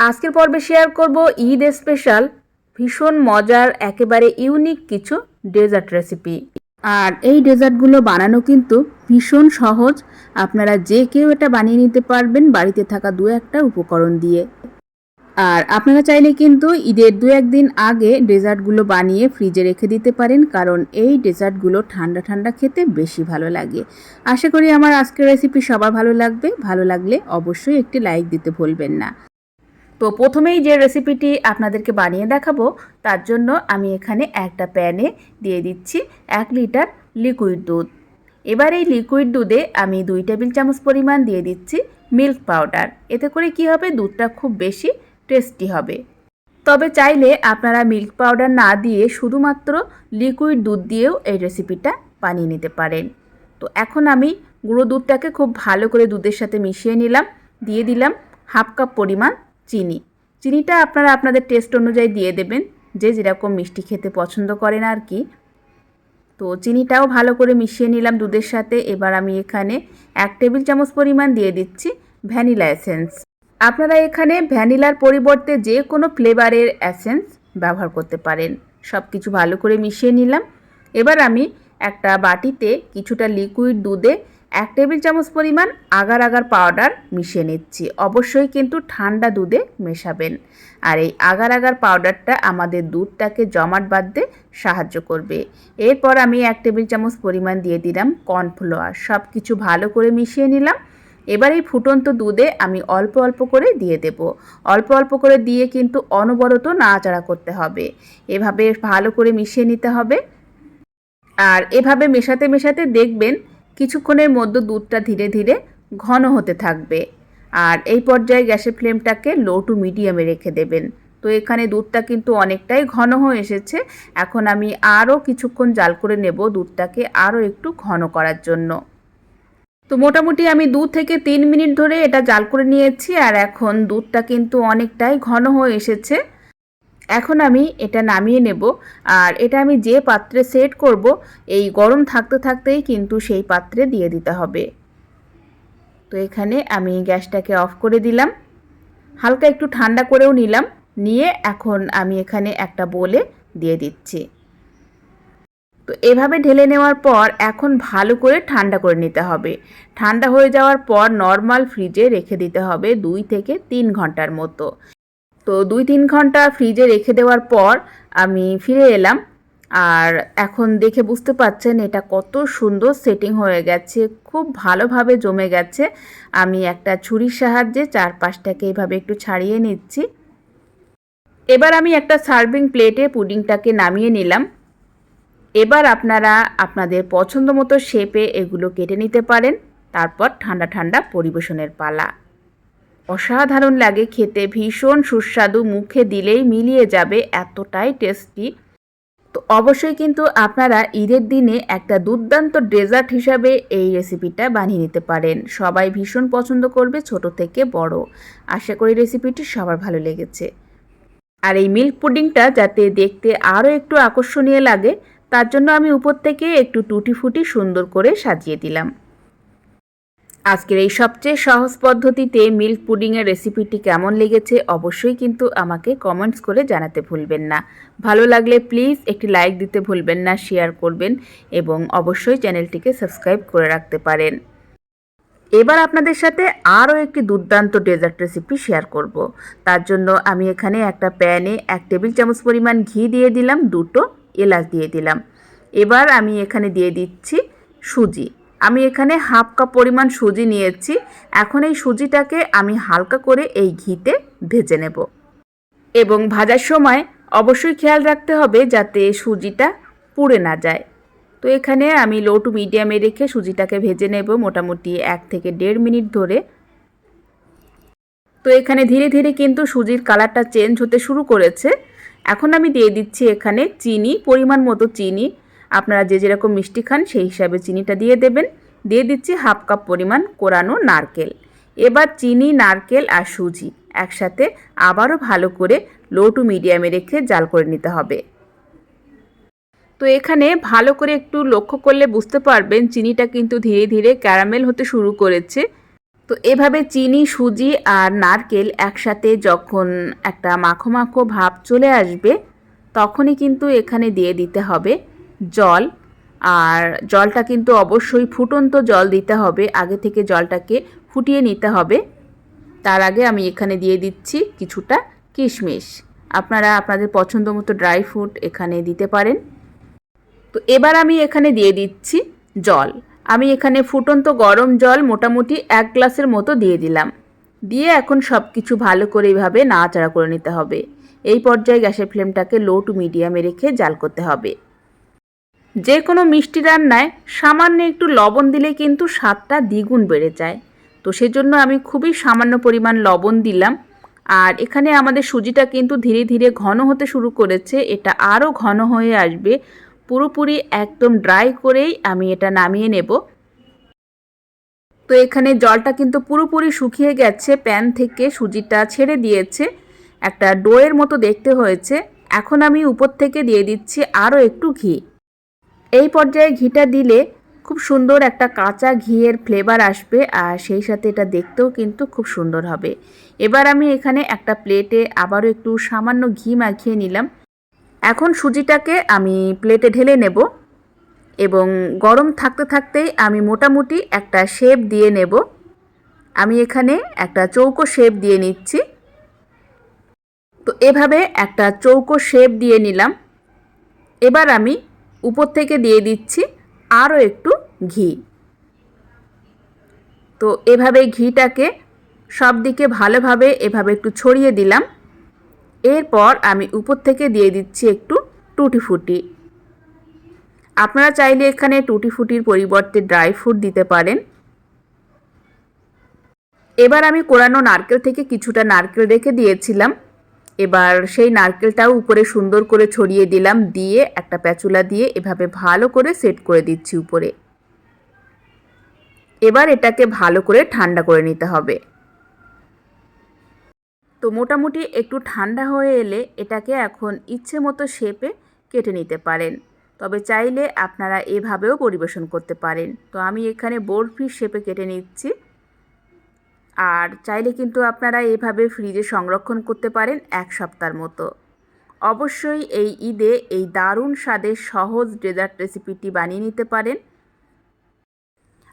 আজকের পর্বে শেয়ার করব ঈদ স্পেশাল ভীষণ মজার, একেবারে ইউনিক কিছু ডেজার্ট রেসিপি আর এই ডেজার্টগুলো বানানো কিন্তু ভীষণ সহজ। আপনারা যে কেউ এটা বানিয়ে নিতে পারবেন বাড়িতে থাকা দু একটা উপকরণ দিয়ে। আর আপনারা চাইলে কিন্তু ঈদের দু একদিন আগে ডেজার্টগুলো বানিয়ে ফ্রিজে রেখে দিতে পারেন, কারণ এই ডেজার্টগুলো ঠান্ডা ঠান্ডা খেতে বেশি ভালো লাগে। আশা করি আমার আজকের রেসিপি সবার ভালো লাগবে। ভালো লাগলে অবশ্যই একটি লাইক দিতে ভুলবেন না। তো প্রথমেই যে রেসিপিটি আপনাদেরকে বানিয়ে দেখাবো, তার জন্য আমি এখানে একটা প্যানে দিয়ে দিচ্ছি এক লিটার লিকুইড দুধ। এবার এই লিকুইড দুধে আমি দুই টেবিল চামচ পরিমাণ দিয়ে দিচ্ছি মিল্ক পাউডার এতে করে কি হবে? দুধটা খুব বেশি টেস্টি হবে। তবে চাইলে আপনারা মিল্ক পাউডার না দিয়ে শুধুমাত্র লিকুইড দুধ দিয়েও এই রেসিপিটা বানিয়ে নিতে পারেন। তো এখন আমি গুঁড়ো দুধটাকে খুব ভালো করে দুধের সাথে মিশিয়ে নিলাম। দিয়ে দিলাম হাফ কাপ পরিমাণ চিনি। চিনিটা আপনারা আপনাদের টেস্ট অনুযায়ী দিয়ে দেবেন। যে যেরকম মিষ্টি খেতে পছন্দ করেন আর কি তো চিনিটাও ভালো করে মিশিয়ে নিলাম দুধের সাথে। এবার আমি এখানে এক টেবিল চামচ পরিমাণ দিয়ে দিচ্ছি ভ্যানিলা এসেন্স। আপনারা এখানে ভ্যানিলার পরিবর্তে যে কোনো ফ্লেভারের এসেন্স ব্যবহার করতে পারেন। সব কিছু ভালো করে মিশিয়ে নিলাম। এবার আমি একটা বাটিতে কিছুটা লিকুইড দুধে এক টেবিল চামচ পরিমাণ আগার আগার পাউডার মিশিয়ে নিচ্ছি। অবশ্যই কিন্তু ঠান্ডা দুধে মেশাবেন। আর এই আগার আগার পাউডারটা আমাদের দুধটাকে জমাট বাঁধতে সাহায্য করবে। এরপর আমি এক টেবিল চামচ পরিমাণ দিয়ে দিলাম কর্নফ্লাওয়ার সব কিছু ভালো করে মিশিয়ে নিলাম। এবার এই ফুটন্ত দুধে আমি অল্প অল্প করে দিয়ে দেব। অল্প অল্প করে দিয়ে কিন্তু অনবরত নাড়াচাড়া করতে হবে। এভাবে ভালো করে মিশিয়ে নিতে হবে। আর এভাবে মেশাতে মেশাতে দেখবেন কিছুক্ষণের মধ্যে দুধটা ধীরে ধীরে ঘন হতে থাকবে। আর এই পর্যায়ে গ্যাসের ফ্লেমটাকে লো টু মিডিয়ামে রেখে দেবেন। তো এখানে দুধটা কিন্তু অনেকটাই ঘন হয়ে এসেছে। এখন আমি আরও কিছুক্ষণ জাল করে নেব দুধটাকে আরও একটু ঘন করার জন্য। তো মোটামুটি আমি দু থেকে তিন মিনিট ধরে এটা জাল করে নিয়েছি। আর এখন দুধটা কিন্তু অনেকটাই ঘন হয়ে এসেছে। এখন আমি এটা নামিয়ে নেব। আর এটা আমি যে পাত্রে সেট করব, এই গরম থাকতে থাকতেই কিন্তু সেই পাত্রে দিয়ে দিতে হবে। তো এখানে আমি গ্যাসটাকে অফ করে দিলাম। হালকা একটু ঠান্ডা করেও নিলাম। নিয়ে এখন আমি এখানে একটা বলে দিয়ে দিচ্ছি। তো এভাবে ঢেলে নেওয়ার পর এখন ভালো করে ঠান্ডা করে নিতে হবে। ঠান্ডা হয়ে যাওয়ার পর নর্মাল ফ্রিজে রেখে দিতে হবে দুই থেকে তিন ঘণ্টার মতো। তো দুই তিন ঘণ্টা ফ্রিজে রেখে দেওয়ার পর আমি ফিরে এলাম। আর এখন দেখে বুঝতে পাচ্ছেন এটা কত সুন্দর সেটিং হয়ে গেছে, খুব ভালোভাবে জমে গেছে। আমি একটা ছুরির সাহায্যে চারপাশটাকে এইভাবে একটু ছাড়িয়ে নিচ্ছি। এবার আমি একটা সার্ভিং প্লেটে পুডিংটাকে নামিয়ে নিলাম। এবার আপনারা আপনাদের পছন্দ মতো শেপে এগুলো কেটে নিতে পারেন। তারপর ঠান্ডা ঠান্ডা পরিবেশনের পালা। অসাধারণ লাগে খেতে। ভীষণ সুস্বাদু, মুখে দিলেই মিলিয়ে যাবে এতটাই টেস্টি তো অবশ্যই কিন্তু আপনারা ঈদের দিনে একটা দুর্দান্ত ডেজার্ট হিসাবে এই রেসিপিটা বানিয়ে নিতে পারেন। সবাই ভীষণ পছন্দ করবে ছোট থেকে বড়। আশা করি রেসিপিটি সবার ভালো লেগেছে। আর এই মিল্ক পুডিংটা যাতে দেখতে আরও একটু আকর্ষণীয় লাগে, তার জন্য আমি উপর থেকে একটু টুটি ফুটি সুন্দর করে সাজিয়ে দিলাম। আজকের এই সবচেয়ে সহজ পদ্ধতিতে মিল্ক পুডিংয়ের রেসিপিটি কেমন লেগেছে অবশ্যই কিন্তু আমাকে কমেন্টস করে জানাতে ভুলবেন না। ভালো লাগলে প্লিজ একটি লাইক দিতে ভুলবেন না শেয়ার করবেন এবং অবশ্যই চ্যানেলটিকে সাবস্ক্রাইব করে রাখতে পারেন। এবার আপনাদের সাথে আরও একটি দুর্দান্ত ডেজার্ট রেসিপি শেয়ার করব। তার জন্য আমি এখানে একটা প্যানে এক টেবিল চামচ পরিমাণ ঘি দিয়ে দিলাম, দুটো এলাচ দিয়ে দিলাম। এবার আমি এখানে দিয়ে দিচ্ছি সুজি। আমি এখানে হাফ কাপ পরিমাণ সুজি নিয়েছি। এখন এই সুজিটাকে আমি হালকা করে এই ঘিতে ভেজে নেব। এবং ভাজার সময় অবশ্যই খেয়াল রাখতে হবে যাতে সুজিটা পুড়ে না যায়। তো এখানে আমি লো টু মিডিয়ামে রেখে সুজিটাকে ভেজে নেব মোটামুটি এক থেকে দেড় মিনিট ধরে। তো এখানে ধীরে ধীরে কিন্তু সুজির কালারটা চেঞ্জ হতে শুরু করেছে। এখন আমি দিয়ে দিচ্ছি এখানে চিনি, পরিমাণ মতো চিনি। আপনারা যে যেরকম মিষ্টি খান সেই হিসাবে চিনিটা দিয়ে দেবেন। দিয়ে দিচ্ছি হাফ কাপ পরিমাণ কোরানো নারকেল। এবার চিনি, নারকেল আর সুজি একসাথে আবারও ভালো করে লো টু মিডিয়ামে রেখে জাল করে নিতে হবে। তো এখানে ভালো করে একটু লক্ষ্য করলে বুঝতে পারবেন চিনিটা কিন্তু ধীরে ধীরে ক্যারামেল হতে শুরু করেছে। তো এভাবে চিনি, সুজি আর নারকেল একসাথে যখন একটা মাখো মাখো ভাব চলে আসবে, তখনই কিন্তু এখানে দিয়ে দিতে হবে। জল। আর জলটা কিন্তু অবশ্যই ফুটন্ত জল দিতে হবে। আগে থেকে জলটাকে ফুটিয়ে নিতে হবে। তার আগে আমি এখানে দিয়ে দিচ্ছি কিছুটা কিশমিশ। আপনারা আপনাদের পছন্দ মতো ড্রাই ফ্রুট এখানে দিতে পারেন। তো এবার আমি এখানে দিয়ে দিচ্ছি জল। আমি এখানে ফুটন্ত গরম জল মোটামুটি এক গ্লাসের মতো দিয়ে দিলাম। দিয়ে এখন সব কিছু ভালো করে এইভাবে নাড়াচাড়া করে নিতে হবে। এই পর্যায়ে গ্যাসের ফ্লেমটাকে লো টু মিডিয়ামে রেখে জাল করতে হবে। যে কোনো মিষ্টি রান্নায় সামান্য একটু লবণ দিলে কিন্তু স্বাদটা দ্বিগুণ বেড়ে যায়। তো সেজন্য আমি খুবই সামান্য পরিমাণ লবণ দিলাম। আর এখানে আমাদের সুজিটা কিন্তু ধীরে ধীরে ঘন হতে শুরু করেছে। এটা আরও ঘন হয়ে আসবে। পুরোপুরি একদম ড্রাই করেই আমি এটা নামিয়ে নেব। তো এখানে জলটা কিন্তু পুরোপুরি শুকিয়ে গেছে। প্যান থেকে সুজিটা ছেড়ে দিয়েছে। একটা ডোয়ের মতো দেখতে হয়েছে। এখন আমি উপর থেকে দিয়ে দিচ্ছি আরও একটু ঘি। এই পর্যায়ে ঘিটা দিলে খুব সুন্দর একটা কাঁচা ঘিয়ের ফ্লেভার আসবে আর সেই সাথে এটা দেখতেও কিন্তু খুব সুন্দর হবে। এবার আমি এখানে একটা প্লেটে আবারও একটু সামান্য ঘি মাখিয়ে নিলাম। এখন সুজিটাকে আমি প্লেটে ঢেলে নেব এবং গরম থাকতে থাকতেই আমি মোটামুটি একটা শেপ দিয়ে নেব। আমি এখানে একটা চৌকো শেপ দিয়ে নিচ্ছি। তো এভাবে একটা চৌকো শেপ দিয়ে নিলাম। এবার আমি উপর থেকে দিয়ে দিচ্ছি আরও একটু ঘি। তো এভাবে ঘিটাকে সব দিকে ভালোভাবে এভাবে একটু ছড়িয়ে দিলাম। এরপর আমি উপর থেকে দিয়ে দিচ্ছি একটু টুটি ফুটি আপনারা চাইলে এখানে টুটি ফুটির পরিবর্তে ড্রাই ফ্রুট দিতে পারেন। এবার আমি কোরানো নারকেল থেকে কিছুটা নারকেল রেখে দিয়েছিলাম। এবার সেই নারকেলটাও উপরে সুন্দর করে ছড়িয়ে দিলাম, দিয়ে একটা প্যাচুলা দিয়ে এভাবে ভালো করে সেট করে দিচ্ছি উপরে। এবার এটাকে ভালো করে ঠান্ডা করে নিতে হবে। তো মোটামুটি একটু ঠান্ডা হয়ে এলে এটাকে এখন ইচ্ছে মতো শেপে কেটে নিতে পারেন। তবে চাইলে আপনারা এভাবেও পরিবেশন করতে পারেন। তো আমি এখানে বরফি শেপে কেটে নিচ্ছি। আর চাইলে কিন্তু আপনারা এভাবে ফ্রিজে সংরক্ষণ করতে পারেন এক সপ্তাহের মতো। অবশ্যই এই ঈদে এই দারুণ স্বাদের সহজ ডেজার্ট রেসিপিটি বানিয়ে নিতে পারেন।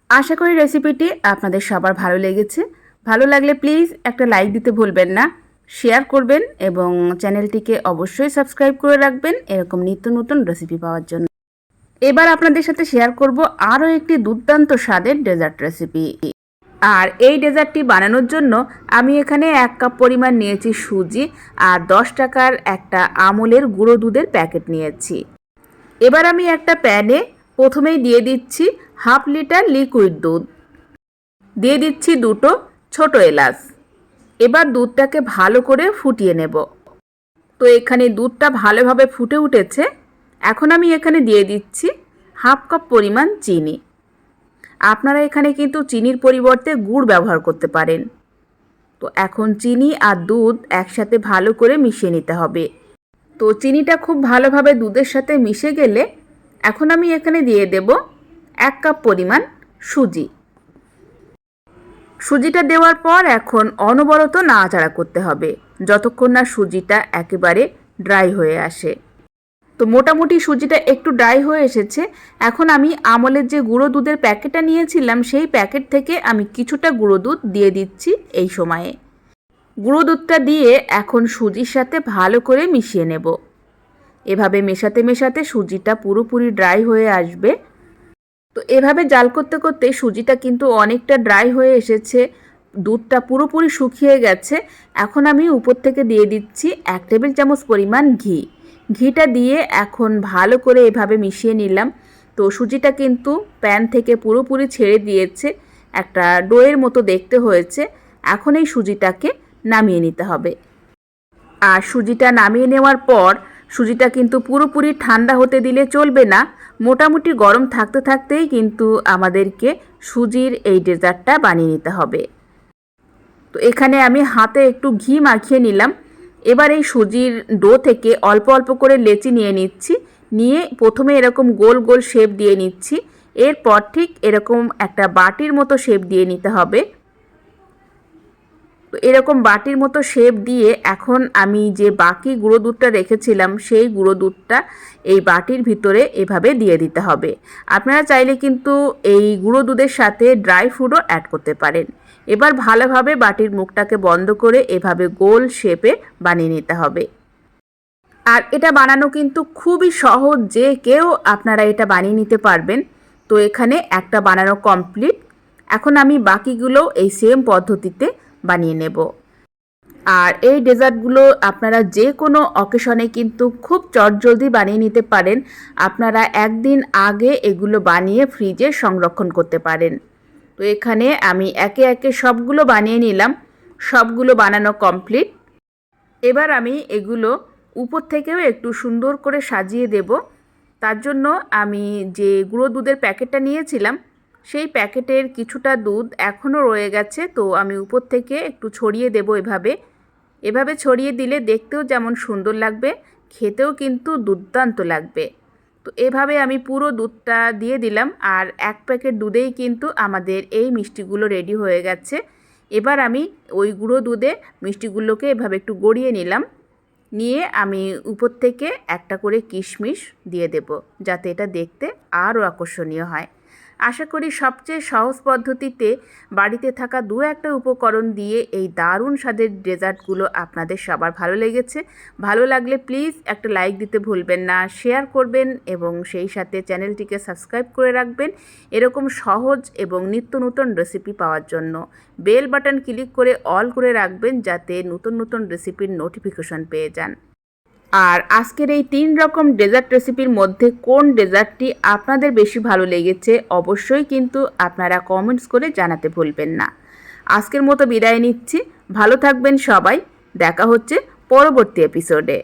আশা করি রেসিপিটি আপনাদের সবার ভালো লেগেছে। ভালো লাগলে প্লিজ একটা লাইক দিতে ভুলবেন না, শেয়ার করবেন এবং চ্যানেলটিকে অবশ্যই সাবস্ক্রাইব করে রাখবেন এরকম নিত্য নতুন রেসিপি পাওয়ার জন্য। এবার আপনাদের সাথে শেয়ার করব আরও একটি দুর্দান্ত স্বাদের ডেজার্ট রেসিপি। আর এই ডেজার্টটি বানানোর জন্য আমি এখানে এক কাপ পরিমাণ নিয়েছি সুজি আর দশ টাকার একটা আমলের গুঁড়ো দুধের প্যাকেট নিয়েছি। এবার আমি একটা প্যানে প্রথমেই দিয়ে দিচ্ছি হাফ লিটার লিকুইড দুধ। দিয়ে দিচ্ছি দুটো ছোট এলাচ। এবার দুধটাকে ভালো করে ফুটিয়ে নেব। তো এখানে দুধটা ভালোভাবে ফুটে উঠেছে। এখন আমি এখানে দিয়ে দিচ্ছি হাফ কাপ পরিমাণ চিনি। আপনারা এখানে কিন্তু চিনির পরিবর্তে গুড় ব্যবহার করতে পারেন। তো এখন চিনি আর দুধ একসাথে ভালো করে মিশিয়ে নিতে হবে। তো চিনিটা খুব ভালোভাবে দুধের সাথে মিশে গেলে এখন আমি এখানে দিয়ে দেব এক কাপ পরিমাণ সুজি। সুজিটা দেওয়ার পর এখন অনবরত নাড়াচাড়া করতে হবে, যতক্ষণ না সুজিটা একেবারে ড্রাই হয়ে আসে। তো মোটামুটি সুজিটা একটু ড্রাই হয়ে এসেছে। এখন আমি আমলের যে গুঁড়ো দুধের প্যাকেটটা নিয়েছিলাম, সেই প্যাকেট থেকে আমি কিছুটা গুঁড়ো দুধ দিয়ে দিচ্ছি এই সময়ে। গুঁড়ো দুধটা দিয়ে এখন সুজির সাথে ভালো করে মিশিয়ে নেব। এভাবে মেশাতে মেশাতে সুজিটা পুরোপুরি ড্রাই হয়ে আসবে। তো এভাবে জাল করতে করতে সুজিটা কিন্তু অনেকটা ড্রাই হয়ে এসেছে। দুধটা পুরোপুরি শুকিয়ে গেছে। এখন আমি উপর থেকে দিয়ে দিচ্ছি এক টেবিল চামচ পরিমাণ ঘি। ঘিটা দিয়ে এখন ভালো করে এভাবে মিশিয়ে নিলাম। তো সুজিটা কিন্তু প্যান থেকে পুরোপুরি ছেড়ে দিয়েছে, একটা ডোয়ের মতো দেখতে হয়েছে। এখন এই সুজিটাকে নামিয়ে নিতে হবে। আর সুজিটা নামিয়ে নেওয়ার পর সুজিটা কিন্তু পুরোপুরি ঠান্ডা হতে দিলে চলবে না। মোটামুটি গরম থাকতে থাকতেই কিন্তু আমাদেরকে সুজির এই ডেজার্টটা বানিয়ে নিতে হবে। তো এখানে আমি হাতে একটু ঘি মাখিয়ে নিলাম। এবার এই সুজির ডো থেকে অল্প অল্প করে লেচি নিয়ে নিচ্ছি। নিয়ে প্রথমে এরকম গোল গোল শেপ দিয়ে নিচ্ছি। এরপর ঠিক এরকম একটা বাটির মতো শেপ দিয়ে নিতে হবে। তো এরকম বাটির মতো শেপ দিয়ে এখন আমি যে বাকি গুঁড়ো দুধটা রেখেছিলাম, সেই গুঁড়ো দুধটা এই বাটির ভিতরে এভাবে দিয়ে দিতে হবে। আপনারা চাইলে কিন্তু এই গুঁড়ো দুধের সাথে ড্রাই ফ্রুটও অ্যাড করতে পারেন। এবার ভালোভাবে বাটির মুখটাকে বন্ধ করে এভাবে গোল শেপে বানিয়ে নিতে হবে। আর এটা বানানো কিন্তু খুবই সহজ, যে কেউ আপনারা এটা বানিয়ে নিতে পারবেন। তো এখানে একটা বানানো কমপ্লিট এখন আমি বাকিগুলো এই সেম পদ্ধতিতে বানিয়ে নেব। আর এই ডেজার্টগুলো আপনারা যে কোনো অকেশনে কিন্তু খুব চটজলদি বানিয়ে নিতে পারেন। আপনারা একদিন আগে এগুলো বানিয়ে ফ্রিজে সংরক্ষণ করতে পারেন। তো এখানে আমি একে একে সবগুলো বানিয়ে নিলাম। সবগুলো বানানো কমপ্লিট। এবার আমি এগুলো উপর থেকেও একটু সুন্দর করে সাজিয়ে দেব। তার জন্য আমি যে গুঁড়ো দুধের প্যাকেটটা নিয়েছিলাম সেই প্যাকেটের কিছুটা দুধ এখনও রয়ে গেছে, তো আমি উপর থেকে একটু ছড়িয়ে দেব এভাবে। এভাবে ছড়িয়ে দিলে দেখতেও যেমন সুন্দর লাগবে, খেতেও কিন্তু দুর্দান্ত লাগবে। তো এভাবে আমি পুরো দুধটা দিয়ে দিলাম, আর এক প্যাকেট দুধেই কিন্তু আমাদের এই মিষ্টিগুলো রেডি হয়ে গেছে। এবার আমি ওই গুঁড়ো দুধে মিষ্টিগুলোকে এভাবে একটু গড়িয়ে নিলাম। নিয়ে আমি উপর থেকে একটা করে কিশমিশ দিয়ে দেব, যাতে এটা দেখতে আরও আকর্ষণীয় হয়। আশা করি সবচেয়ে সহজ পদ্ধতিতে বাড়িতে থাকা দু একটা উপকরণ দিয়ে এই দারুণ স্বাদের ডেজার্টগুলো আপনাদের সবার ভালো লেগেছে। ভালো লাগলে প্লিজ একটা লাইক দিতে ভুলবেন না, শেয়ার করবেন এবং সেই সাথে চ্যানেলটিকে সাবস্ক্রাইব করে রাখবেন এরকম সহজ এবং নিত্য নতুন রেসিপি পাওয়ার জন্য। বেল বাটন ক্লিক করে অল করে রাখবেন যাতে নতুন নতুন রেসিপির নোটিফিকেশন পেয়ে যান। আর আজকের এই তিন রকম ডেজার্ট রেসিপির মধ্যে কোন ডেজার্টটি আপনাদের বেশি ভালো লেগেছে অবশ্যই কিন্তু আপনারা কমেন্টস করে জানাতে ভুলবেন না। আজকের মতো বিদায় নিচ্ছি। ভালো থাকবেন সবাই। দেখা হচ্ছে পরবর্তী এপিসোডে